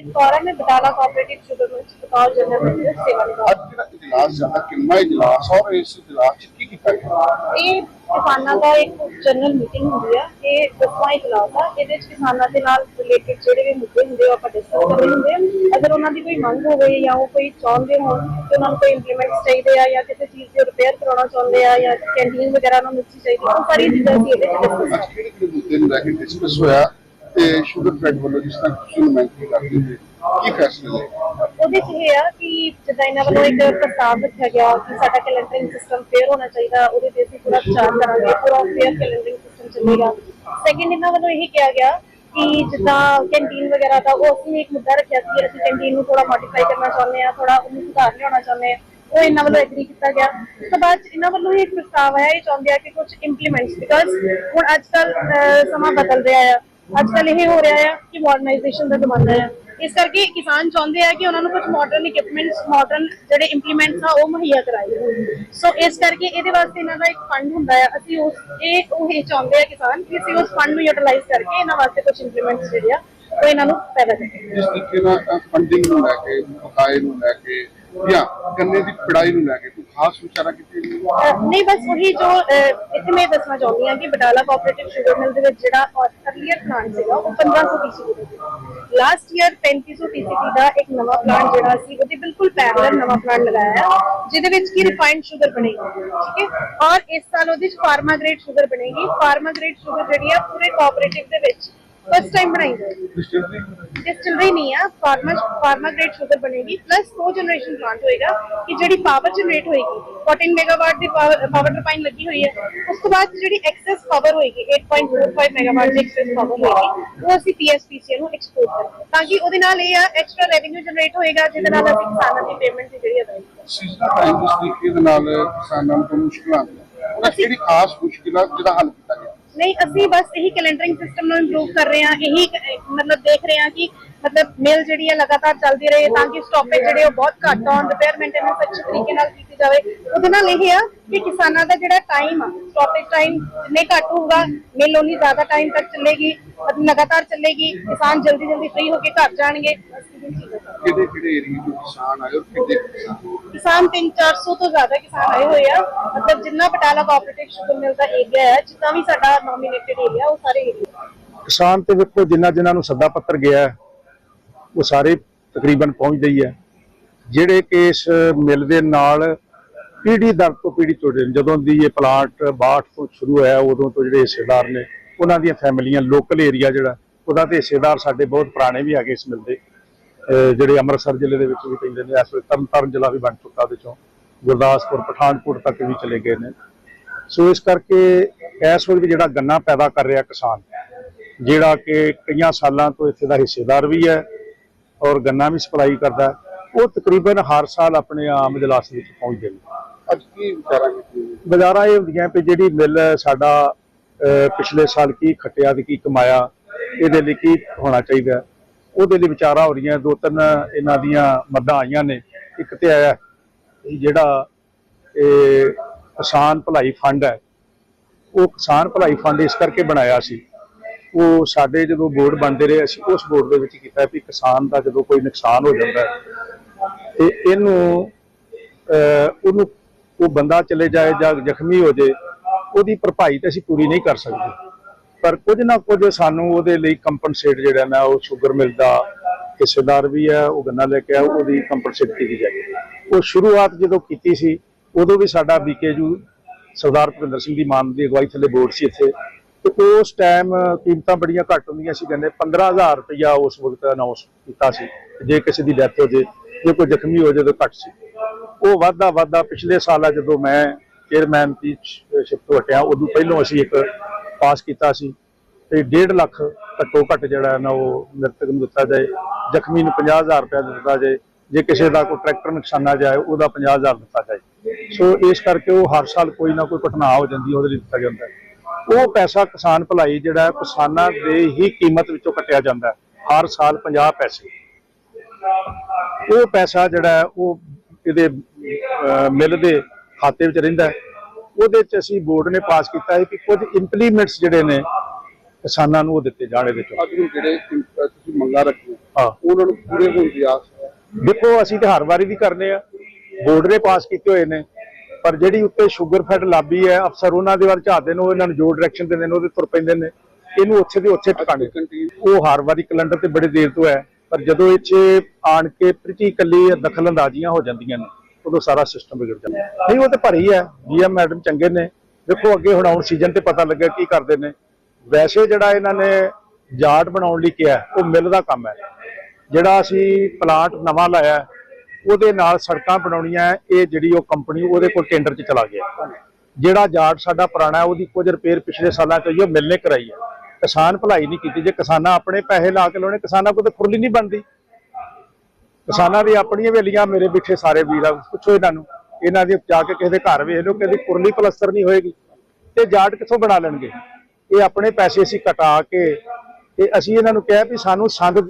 Quora ਨੇ Batala cooperative sugar ਮਿਲ ਚ ਬਤੌਰ ਜਨਰਲ ਮੈਨੇਜਰ ਸੇਵਾ ਨਿਭਾਈ ਅੱਜ ਜਿਹੜਾ ਇਜਲਾਸ ਜਾਂਦਾ ਕਿੰਨਾ ਇਜਲਾਸ ਔਰ ਇਸ ਇਜਲਾਸ ਚ ਕੀ ਕੀਤਾ ਗਿਆ? ਇਹ ਕਿਸਾਨਾਂ ਦਾ ਇੱਕ ਜਨਰਲ ਮੀਟਿੰਗ ਹੁੰਦੀ ਆ ਇਹ ਦਸਵਾਂ ਇਜਲਾਸ ਆ ਇਹਦੇ ਵਿੱਚ ਕਿਸਾਨਾਂ ਦੇ ਨਾਲ ਰਿਲੇਟਡ ਜਿਹੜੇ ਵੀ ਮੁੱਦੇ ਹੁੰਦੇ ਆ, ਆਪਾਂ ਡਿਸਕਸ ਕਰਨੇ ਹੁੰਦੇ ਆ। ਅਗਰ ਉਹਨਾਂ ਦੀ ਕੋਈ ਮੰਗ ਹੋਵੇ ਜਾਂ ਉਹ ਕੋਈ ਚਾਹੁੰਦੇ ਹੋਣ ਕਿ ਉਹਨਾਂ ਨੂੰ ਕੋਈ ਇੰਪਲੀਮੈਂਟਸ ਚਾਹੀਦੇ ਆ ਜਾਂ ਕਿਸੇ ਚੀਜ਼ ਦੀ ਰਿਪੇਅਰ ਕਰਾਉਣਾ ਚਾਹੁੰਦੇ ਆ ਜਾਂ ਕੈਂਟੀਨ ਵਗੈਰਾ ਨੂੰ ਮਿਲਣੀ ਚਾਹੀਦੀ ਉਹ ਸਾਰੀ ਚੀਜ਼ਾਂ ਅਸੀਂ ਇਹਦੇ ਵਿੱਚ ਡਿਸਕਸ ਕਿਹੜੇ ਕਿਹੜੇ ਮੁੱਦੇ ਨੂੰ ਲੈ ਕੇ ਡਿਸਕਸ ਹੋਇਆ? ਤੇ ਸ਼ੂਗਰ ਫੈਡ ਵੱਲੋਂ ਜਿਸ ਤਰ੍ਹਾਂ ਤੁਸੀਂ ਨੁਮਾਇੰਦਗੀ ਕਰਦੇ ਹੋ, ਕੀ ਫੈਸਲੇ ਲਏ ਉਹਦੇ ਚ ਇਹ ਆ ਕਿ ਜਿੱਦਾਂ ਇਹਨਾਂ ਵੱਲੋਂ ਇੱਕ ਪ੍ਰਸਤਾਵ ਰੱਖਿਆ ਗਿਆ ਕਿ ਸਾਡਾ ਕੈਲੰਡਰਿੰਗ ਸਿਸਟਮ ਫੇਅਰ ਹੋਣਾ ਚਾਹੀਦਾ, ਉਹਦੇ ਤੇ ਅਸੀਂ ਪੂਰਾ ਵਿਚਾਰ ਕਰਾਂਗੇ, ਪੂਰਾ ਫੇਅਰ ਕੈਲੰਡਰਿੰਗ ਸਿਸਟਮ ਚੱਲੇਗਾ। ਸੈਕਿੰਡ ਇਹਨਾਂ ਵੱਲੋਂ ਇਹ ਕਿਹਾ ਗਿਆ ਕਿ ਜਿੱਦਾਂ ਕੈਂਟੀਨ ਵਗੈਰਾ ਦਾ, ਉਹ ਅਸੀਂ ਇੱਕ ਮੁੱਦਾ ਰੱਖਿਆ ਸੀ, ਅਸੀਂ ਕੈਂਟੀਨ ਨੂੰ ਥੋੜਾ ਮੋਡੀਫਾਈ ਕਰਨਾ ਚਾਹੁੰਦੇ ਆ ਥੋੜਾ ਉਹਨੂੰ ਸੁਧਾਰ ਲਿਆਉਣਾ ਚਾਹੁੰਦੇ ਆ ਉਹ ਇਹਨਾਂ ਵੱਲੋਂ ਐਗਰੀ ਕੀਤਾ ਗਿਆ। ਉਸ ਤੋਂ ਬਾਅਦ 'ਚ ਇਹਨਾਂ ਵੱਲੋਂ ਇੱਕ ਪ੍ਰਸਤਾਵ ਆਇਆ, ਇਹ ਚਾਹੁੰਦੇ ਆ ਕਿ ਕੁਝ ਇੰਪਲੀਮੈਂਟਸ ਬਿਕਾਜ਼ ਹੁਣ ਅੱਜ ਕੱਲ ਸਮਾਂ ਬਦਲ ਰਿਹਾ ਆ। ਅੱਜ ਕੱਲ ਇਹ ਹੋ ਰਿਹਾ ਆ ਕਿ ਮਾਡਰਨਾਈਜੇਸ਼ਨ ਦਾ ਜ਼ਮਾਨਾ ਆ। ਇਸ ਕਰਕੇ ਕਿਸਾਨ ਚਾਹੁੰਦੇ ਆ ਕਿ ਉਹਨਾਂ ਨੂੰ ਕੁਝ ਮਾਡਰਨ ਇਕਵਿਪਮੈਂਟਸ ਮਾਡਰਨ ਜਿਹੜੇ ਇੰਪਲੀਮੈਂਟਸ ਆ ਉਹ ਮੁਹੱਈਆ ਕਰਾਏ। ਸੋ ਇਸ ਕਰਕੇ ਇਹਦੇ ਵਾਸਤੇ ਇਹਨਾਂ ਦਾ ਇੱਕ ਫੰਡ ਹੁੰਦਾ ਆ। ਅਸੀਂ ਉਸ ਇਹ ਉਹ ਇਹ ਚਾਹੁੰਦੇ ਆ ਕਿਸਾਨ ਕਿ ਅਸੀਂ ਉਸ ਫੰਡ ਨੂੰ ਯੂਟਿਲਾਈਜ਼ ਕਰਕੇ ਇਹਨਾਂ ਵਾਸਤੇ ਕੁਝ ਇੰਪਲੀਮੈਂਟਸ ਜਿਹੜੇ ਆ ਉਹ ਇਹਨਾਂ ਨੂੰ ਪੈਦਾ ਕਰੀਏ। ਜਿਸ ਤਰੀਕੇ ਨਾਲ ਫੰਡਿੰਗ ਨੂੰ ਲੈ ਕੇ ਬਕਾਏ ਨੂੰ ਲੈ ਕੇ ਜਾਂ ਗੰਨੇ ਦੀ ਪੜਾਈ ਨੂੰ ਲੈ ਕੇ ਕੋਈ ਖਾਸ ਵਿਚਾਰਾ ਕੀਤੀ ਨਹੀਂ ਬਸ ਉਹੀ ਜੋ ਇੱਥੇ ਮੈਂ ਦੱਸਣਾ ਚਾਹੁੰਦੀ ਹਾਂ ਕਿ ਬਟਾਲਾ ਕੋਆਪਰੇਟਿਵ ਸ਼ੂਗਰ ਮਿਲ ਦੇ ਵਿੱਚ ਜਿਹੜਾ ਅਰਲੀਅਰ ਪਲਾਂਟ ਸੀਗਾ, ਉਹ 1500 ਪੀਸੀਪੀ ਦਾ ਸੀ। ਲਾਸਟ ਈਅਰ 3500 ਪੀਸੀਪੀ ਦਾ ਇੱਕ ਨਵਾਂ ਪਲਾਂਟ ਜਿਹੜਾ ਸੀ, ਉਹਦੇ ਬਿਲਕੁਲ ਪੈਰਲਲ ਨਵਾਂ ਪਲਾਂਟ ਲਗਾਇਆ ਹੈ, ਜਿਹਦੇ ਵਿੱਚ ਕੀ ਰਿਫਾਈਨਡ ਸ਼ੂਗਰ ਬਣੇਗੀ, ਠੀਕ ਹੈ? ਔਰ ਇਸ ਸਾਲ ਉਹਦੇ ਵਿੱਚ ਫਾਰਮਾ ਗ੍ਰੇਡ ਸ਼ੂਗਰ ਬਣੇਗੀ। ਫਾਰਮਾ ਗ੍ਰੇਡ ਸ਼ੂਗਰ ਜਿਹੜੀ ਆ, ਪੂਰੇ ਕੋਆਪਰੇਟਿਵ ਦੇ ਵਿੱਚ ਫਸਟ ਟਾਈਮ ਬਣਾਈ। ਜਾਏਗੀ ਡਿਸਟਿਲਰੀ ਡਿਸਟਿਲਰੀ ਨਹੀਂ ਆ ਫਾਰਮਾ ਫਾਰਮਾ ਗ੍ਰੇਡ ਸ਼ੂਗਰ ਬਣੇਗੀ ਪਲੱਸ ਕੋ ਜਨਰੇਸ਼ਨ ਪਲਾਂਟ ਹੋਏਗਾ ਕਿ ਜਿਹੜੀ ਪਾਵਰ ਜਨਰੇਟ ਹੋਏਗੀ 14 ਮੈਗਾਵਾਟ ਦੀ ਪਾਵਰ ਟਰਬਾਈਨ ਲੱਗੀ ਹੋਈ ਹੈ ਉਸ ਤੋਂ ਬਾਅਦ ਜਿਹੜੀ ਐਕਸੈਸ ਪਾਵਰ ਹੋਏਗੀ 8.45 ਮੈਗਾਵਾਟ ਦੀ ਐਕਸੈਸ ਪਾਵਰ ਹੋਏਗੀ ਉਹ ਅਸੀਂ ਪੀਐਸਪੀਸੀਐਲ ਨੂੰ ਐਕਸਪੋਰਟ ਕਰਾਂਗੇ। ਤਾਂ ਕਿ ਉਹਦੇ ਨਾਲ ਇਹ ਆ ਐਕਸਟਰਾ ਰੈਵਨਿਊ ਜਨਰੇਟ ਹੋਏਗਾ ਜਿਹਦੇ ਨਾਲ ਅਸੀਂ ਕਿਸਾਨਾਂ ਦੀ ਪੇਮੈਂਟ ਦੀ ਜਿਹੜੀ ਅਦਾਇਗੀ ਟਾਈਮ ਤਰੀਕੇ ਦੇ ਨਾਲ ਕਿਸਾਨਾਂ ਨੂੰ ਮੁਸ਼ਕਲਾਂ ਉਹਨਾਂ ਕਿਹੜੀ ਖਾਸ ਮੁਸ਼ਕਲਾਂ ਜਿਹਦਾ ਹੱਲ ਕੀਤਾ ਗਿਆ? ਨਹੀਂ, ਅਸੀਂ ਬਸ ਇਹੀ ਕੈਲੰਡਰਿੰਗ ਸਿਸਟਮ ਨੂੰ ਇੰਪਰੂਵ ਕਰ ਰਹੇ ਹਾਂ, ਇਹੀ, ਮਤਲਬ ਦੇਖ ਰਹੇ ਹਾਂ ਕਿ ਮਤਲਬ ਮੇਲ ਜਿਹੜੀ ਹੈ ਲਗਾਤਾਰ ਚੱਲਦੀ ਰਹੇ ਤਾਂ ਕਿ ਸਟਾਪੇਜ ਜਿਹੜੇ ਉਹ ਬਹੁਤ ਘੱਟ ਆਉਣ ਰਿਪੇਅਰ ਮੇਨਟੇਨੈਂਸ ਅੱਛੇ ਤਰੀਕੇ ਨਾਲ ਕੀਤੀ ਜਾਵੇ। ਉਹਦੇ ਨਾਲ ਇਹ ਆ ਕਿ ਕਿਸਾਨਾਂ ਦਾ ਜਿਹੜਾ ਟਾਈਮ ਆ ਸਟਾਪੇਜ ਟਾਈਮ ਜਿੰਨੇ ਘੱਟ ਹੋਊਗਾ ਮੇਲ ਉਨੀ ਜ਼ਿਆਦਾ ਟਾਈਮ ਤੱਕ ਚੱਲੇਗੀ, ਲਗਾਤਾਰ ਚੱਲੇਗੀ, ਕਿਸਾਨ ਜਲਦੀ ਜਲਦੀ ਫ੍ਰੀ ਹੋ ਕੇ ਘਰ ਜਾਣਗੇ। ਕਿਹੜੇ ਕਿਹੜੇ ਏਰੀਏ ਤੋਂ ਕਿਸਾਨ ਆਏ ਔਰ ਕਿੰਨੇ ਕੁ ਕਿਸਾਨ? ਕਿਸਾਨ 3-400 ਤੋਂ ਜ਼ਿਆਦਾ ਕਿਸਾਨ ਆਏ ਹੋਏ ਆ। ਮਤਲਬ ਜਿੰਨਾ ਬਟਾਲਾ ਕੋਆਪਰੇਟਿਵ ਸ਼ੂਗਰ ਮਿਲ ਦਾ ਏਰੀਆ ਹੈ ਜਿੱਦਾਂ ਵੀ ਸਾਡਾ ਨੋਮੀਨੇਟਡ ਏਰੀਆ ਉਹ ਸਾਰੇ ਏਰੀਆ ਕਿਸਾਨ ਤੇ ਵੇਖੋ ਜਿਨ੍ਹਾਂ ਜਿਨ੍ਹਾਂ ਨੂੰ ਸੱਦਾ ਪੱਤਰ ਗਿਆ ਹੈ, ਉਹ ਸਾਰੇ ਤਕਰੀਬਨ ਪਹੁੰਚਦੇ ਹੀ ਹੈ। ਜਿਹੜੇ ਕਿ ਇਸ ਮਿਲ ਦੇ ਨਾਲ ਪੀੜੀ ਦਰ ਤੋਂ ਪੀੜੀ ਨੇ ਜਦੋਂ ਦੀ ਇਹ ਪਲਾਂਟ 62 ਤੋਂ ਸ਼ੁਰੂ ਹੋਇਆ ਉਦੋਂ ਤੋਂ ਜਿਹੜੇ ਹਿੱਸੇਦਾਰ ਨੇ ਉਹਨਾਂ ਦੀਆਂ ਫੈਮਿਲੀਆਂ ਲੋਕਲ ਏਰੀਆ ਜਿਹੜਾ ਉਹਦਾ ਤੇ ਹਿੱਸੇਦਾਰ ਸਾਡੇ ਬਹੁਤ ਪੁਰਾਣੇ ਵੀ ਹੈਗੇ ਇਸ ਮਿਲ ਦੇ। ਅਹ ਜਿਹੜੇ ਅੰਮ੍ਰਿਤਸਰ ਜ਼ਿਲ੍ਹੇ ਦੇ ਵਿੱਚ ਵੀ ਪੈਂਦੇ ਨੇ ਇਸ ਵੇਲੇ ਤਰਨਤਾਰਨ ਜ਼ਿਲ੍ਹਾ ਵੀ ਬਣ ਚੁੱਕਾ ਉਹਦੇ ਚੋਂ। ਗੁਰਦਾਸਪੁਰ ਪਠਾਨਕੋਟ ਤੱਕ ਵੀ ਚਲੇ ਗਏ ਨੇ। ਸੋ ਇਸ ਕਰਕੇ ਇਸ ਵਕਤ ਜਿਹੜਾ ਗੰਨਾ ਪੈਦਾ ਕਰ ਰਿਹਾ ਕਿਸਾਨ ਜਿਹੜਾ ਕਿ ਕਈਆਂ ਸਾਲਾਂ ਤੋਂ ਇੱਥੇ ਦਾ ਹਿੱਸੇਦਾਰ ਵੀ ਹੈ ਔਰ ਗੰਨਾ ਵੀ ਸਪਲਾਈ ਕਰਦਾ ਉਹ ਤਕਰੀਬਨ ਹਰ ਸਾਲ ਆਪਣੇ ਆਮ ਇਜਲਾਸ ਵਿੱਚ ਪਹੁੰਚਦੇ ਨੇ। ਅੱਜ ਕੀ ਵਿਚਾਰਾ ਕੀਤੀ ਬਾਜ਼ਾਰਾਂ ਇਹ ਹੁੰਦੀਆਂ ਵੀ ਜਿਹੜੀ ਮਿਲ ਸਾਡਾ ਪਿਛਲੇ ਸਾਲ ਕੀ ਖੱਟਿਆ ਤੇ ਕੀ ਕਮਾਇਆ ਇਹਦੇ ਲਈ ਕੀ ਹੋਣਾ ਚਾਹੀਦਾ। ਉਹਦੇ ਲਈ ਵਿਚਾਰਾਂ ਹੋ ਰਹੀਆਂ, ਦੋ ਤਿੰਨ ਇਹਨਾਂ ਦੀਆਂ ਮੱਦਾਂ ਆਈਆਂ ਨੇ। ਇੱਕ ਤੇ ਆਇਆ ਜਿਹੜਾ ਇਹ ਕਿਸਾਨ ਭਲਾਈ ਫੰਡ ਹੈ, ਉਹ ਕਿਸਾਨ ਭਲਾਈ ਫੰਡ ਇਸ ਕਰਕੇ ਬਣਾਇਆ ਸੀ, ਉਹ ਸਾਡੇ ਜਦੋਂ ਬੋਰਡ ਬਣਦੇ ਰਹੇ, ਅਸੀਂ ਉਸ ਬੋਰਡ ਦੇ ਵਿੱਚ ਕੀਤਾ ਵੀ ਕਿਸਾਨ ਦਾ ਜਦੋਂ ਕੋਈ ਨੁਕਸਾਨ ਹੋ ਜਾਂਦਾ ਹੈ, ਤੇ ਇਹਨੂੰ ਉਹਨੂੰ, ਉਹ ਬੰਦਾ ਚਲੇ ਜਾਏ ਜਾਂ ਜ਼ਖਮੀ ਹੋ ਜਾਏ, ਉਹਦੀ ਭਰਪਾਈ ਤੇ ਅਸੀਂ ਪੂਰੀ ਨਹੀਂ ਕਰ ਸਕਦੇ। ਪਰ ਕੁਝ ਨਾ ਕੁਝ ਸਾਨੂੰ ਉਹਦੇ ਲਈ ਕੰਪਨਸੇਟ ਜਿਹੜਾ ਨਾ ਉਹ ਸ਼ੂਗਰ ਮਿਲ ਦਾ ਹਿੱਸੇਦਾਰ ਵੀ ਹੈ, ਉਹ ਗੰਨਾ ਲੈ ਕੇ ਆ ਉਹਦੀ ਕੰਪਨਸੇਟ ਕੀਤੀ ਜਾਏਗੀ ਉਹ ਸ਼ੁਰੂਆਤ ਜਦੋਂ ਕੀਤੀ ਸੀ, ਉਦੋਂ ਵੀ ਸਾਡਾ ਬੀਕੇਯੂ ਸਰਦਾਰ ਭੁਪਿੰਦਰ ਸਿੰਘ ਦੀ ਮਾਨ ਦੀ ਅਗਵਾਈ ਥੱਲੇ ਬੋਰਡ ਸੀ ਇੱਥੇ। ਤੇ ਉਸ ਟਾਈਮ ਕੀਮਤਾਂ ਬੜੀਆਂ ਘੱਟ ਹੁੰਦੀਆਂ ਸੀ, ਕਹਿੰਦੇ 15000 ਰੁਪਇਆ ਉਸ ਵਕਤ ਅਨਾਉਂਸ ਕੀਤਾ ਸੀ, ਜੇ ਕਿਸੇ ਦੀ ਡੈਥ ਹੋ ਜੇ ਜੇ ਕੋਈ ਜ਼ਖਮੀ ਹੋ ਜਾਏ ਤਾਂ ਘੱਟ ਸੀ। ਉਹ ਵਾਧਾ ਵਾਧਾ ਪਿਛਲੇ ਸਾਲ ਜਦੋਂ ਮੈਂ ਚੇਅਰਮੈਨ ਦੀ ਸ਼ਿਫਟ ਹਟਿਆ, ਉਦੋਂ ਪਹਿਲਾਂ ਅਸੀਂ ਇੱਕ ਪਾਸ ਕੀਤਾ ਸੀ। ਤੇ 1.5 ਲੱਖ ਘੱਟੋ ਘੱਟ ਜਿਹੜਾ ਨਾ ਉਹ ਮ੍ਰਿਤਕ ਨੂੰ ਦਿੱਤਾ ਜਾਏ ਜ਼ਖਮੀ ਨੂੰ 50000 ਰੁਪਏ ਦਿੱਤਾ ਜਾਏ ਜੇ ਕਿਸੇ ਦਾ ਕੋਈ ਟਰੈਕਟਰ ਨੁਕਸਾਨਾ ਜਾਏ ਉਹਦਾ 50000 ਦਿੱਤਾ ਜਾਏ। ਸੋ ਇਸ ਕਰਕੇ ਉਹ ਹਰ ਸਾਲ ਕੋਈ ਨਾ ਕੋਈ ਘਟਨਾ ਹੋ ਜਾਂਦੀ ਉਹਦੇ ਲਈ ਦਿੱਤਾ ਜਾਂਦਾ ਉਹ ਪੈਸਾ ਕਿਸਾਨ ਭਲਾਈ ਜਿਹੜਾ ਕਿਸਾਨਾਂ ਦੇ ਹੀ ਕੀਮਤ ਵਿੱਚੋਂ ਕੱਟਿਆ ਜਾਂਦਾ ਹਰ ਸਾਲ 50 ਪੈਸੇ। ਉਹ ਪੈਸਾ ਜਿਹੜਾ ਉਹ ਇਹਦੇ ਅਹ, ਮਿਲ ਦੇ ਖਾਤੇ ਵਿੱਚ ਰਹਿੰਦਾ ਉਹਦੇ ਚ ਅਸੀਂ ਬੋਰਡ ਨੇ ਪਾਸ ਕੀਤਾ ਹੈ ਕਿ ਕੁਝ ਇੰਪਲੀਮੈਂਟਸ ਜਿਹੜੇ ਨੇ ਕਿਸਾਨਾਂ ਨੂੰ ਉਹ ਦਿੱਤੇ ਜਾਣ ਇਹਦੇ ਚੋਂ ਅੱਜ ਨੂੰ ਜਿਹੜੇ ਅਹ, ਤੁਸੀਂ ਮੰਗਾ ਰੱਖੀਆਂ ਹਾਂ। ਉਹਨਾਂ ਨੂੰ ਪੂਰੇ ਹੋਣ ਦੀ ਆਸ ਹੈ। ਦੇਖੋ ਅਸੀਂ ਤੇ ਹਰ ਵਾਰੀ ਵੀ ਕਰਨੇ ਆ। ਬੋਰਡਰੇ ਪਾਸ ਕੀਤੇ ਹੋਏ ਨੇ ਪਰ ਜਿਹੜੀ ਉੱਤੇ ਸ਼ੂਗਰ ਫੈਟ ਲਾਬੀ ਹੈ ਅਫਸਰ ਉਹਨਾਂ ਦੇ ਵੱਲ ਝਾਦੇ ਨੇ ਇਹਨਾਂ ਨੂੰ ਜੋ ਡਾਇਰੈਕਸ਼ਨ ਦਿੰਦੇ ਨੇ ਉਹਦੇ ਤੁਰ ਪੈਂਦੇ ਨੇ। ਇਹਨੂੰ ਉੱਥੇ ਦੇ ਉੱਥੇ ਟਿਕਾਣੇ। ਉਹ ਹਰ ਵਾਰੀ ਕੈਲੰਡਰ ਤੇ ਬੜੇ ਦੇਰ ਤੋਂ ਹੈ ਪਰ ਜਦੋਂ ਇੱਥੇ ਆਣ ਕੇ ਪ੍ਰੀਤੀ ਕੱਲੀ ਦਖਲ ਅੰਦਾਜ਼ੀਆਂ ਹੋ ਜਾਂਦੀਆਂ ਨੇ ਉਦੋਂ ਸਾਰਾ ਸਿਸਟਮ ਵਿਗੜ ਜਾਂਦਾ। ਨਹੀਂ ਉਹ ਤੇ ਭਰੀ ਹੈ। ਜੀਐਮ ਮੈਡਮ ਚੰਗੇ ਨੇ। ਦੇਖੋ ਅੱਗੇ ਹੁਣ ਆਉਣ ਸੀਜ਼ਨ ਤੇ ਪਤਾ ਲੱਗਾ ਕੀ ਕਰਦੇ ਨੇ। ਵੈਸੇ ਜਿਹੜਾ ਇਹਨਾਂ ਨੇ ਜਾਟ ਬਣਾਉਣ ਲਈ ਕਿਹਾ, ਉਹ ਮਿਲ ਦਾ ਕੰਮ ਹੈ। ਜਿਹੜਾ ਅਸੀਂ ਪਲਾਂਟ ਨਵਾਂ ਲਾਇਆ, ਉਹਦੇ ਨਾਲ ਸੜਕਾਂ ਬਣਾਉਣੀਆਂ, ਇਹ ਜਿਹੜੀ ਉਹ ਕੰਪਨੀ ਉਹਦੇ ਕੋਲ ਟੈਂਡਰ 'ਚ ਚਲਾ ਗਿਆ। ਜਿਹੜਾ ਜਾਟ ਸਾਡਾ ਪੁਰਾਣਾ, ਉਹਦੀ ਕੁਝ ਰਿਪੇਅਰ ਪਿਛਲੇ ਸਾਲਾਂ 'ਚ ਹੋਈ ਉਹ ਮਿਲਨੇ ਕਰਾਈ ਹੈ। ਕਿਸਾਨ ਭਲਾਈ ਨਹੀਂ ਕੀਤੀ ਜੇ ਕਿਸਾਨਾਂ ਆਪਣੇ ਪੈਸੇ ਲਾ ਕੇ ਲਾਉਣੇ, ਕਿਸਾਨਾਂ ਕੋਲ ਤਾਂ ਖੁਰਲੀ ਨਹੀਂ ਬਣਦੀ। ਕਿਸਾਨਾਂ ਦੀ ਆਪਣੀਆਂ ਵੇਲੀਆਂ ਮੇਰੇ ਪਿੱਛੇ ਸਾਰੇ ਵੀਰਾਂ ਪੁੱਛੋ ਇਹਨਾਂ ਨੂੰ। ਇਹਨਾਂ ਦੀ ਜਾ ਕੇ ਕਿਸੇ ਦੇ ਘਰ ਵੇਖ ਲਓ ਕਿ ਕੁਰਲੀ ਪਲਸਤਰ ਨਹੀਂ ਹੋਏਗੀ। ਤੇ ਜਾਟ ਕਿੱਥੋਂ ਬਣਾ ਲੈਣਗੇ? ਇਹ ਆਪਣੇ ਪੈਸੇ ਅਸੀਂ ਕਟਾ ਕੇ ਤੇ ਅਸੀਂ ਇਹਨਾਂ ਨੂੰ ਕਿਹਾ ਵੀ ਸਾਨੂੰ ਸੰਦ